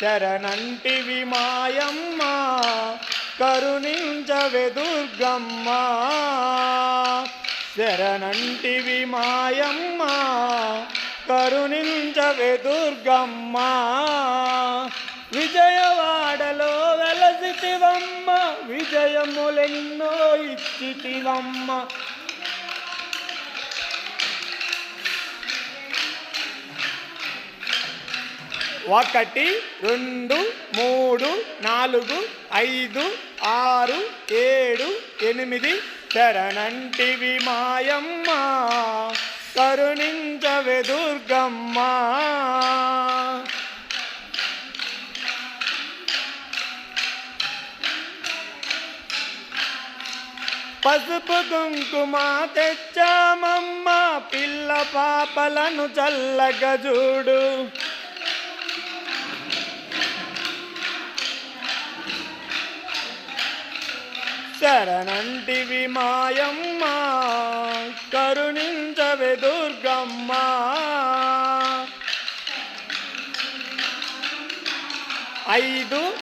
శరణంటివి మాయమ్మ కరుణించవే దుర్గమ్మ. శరణంటివి మాయమ్మ కరుణించవే దుర్గమ్మ. విజయవాడలో వెలసిటివమ్మ విజయములెన్నో ఇచ్చిటివమ్మ ఒకటి రెండు మూడు నాలుగు ఐదు ఆరు ఏడు ఎనిమిది. శరణంటివి మాయమ్మ కరుణించవే దుర్గమ్మ. పసుపు కుంకుమ తెచ్చామమ్మ పిల్ల పాపలను చల్లగా చూడు. శరణంటివి మాయమ్మ కరుణించవే దుర్గమ్మ. ఐదు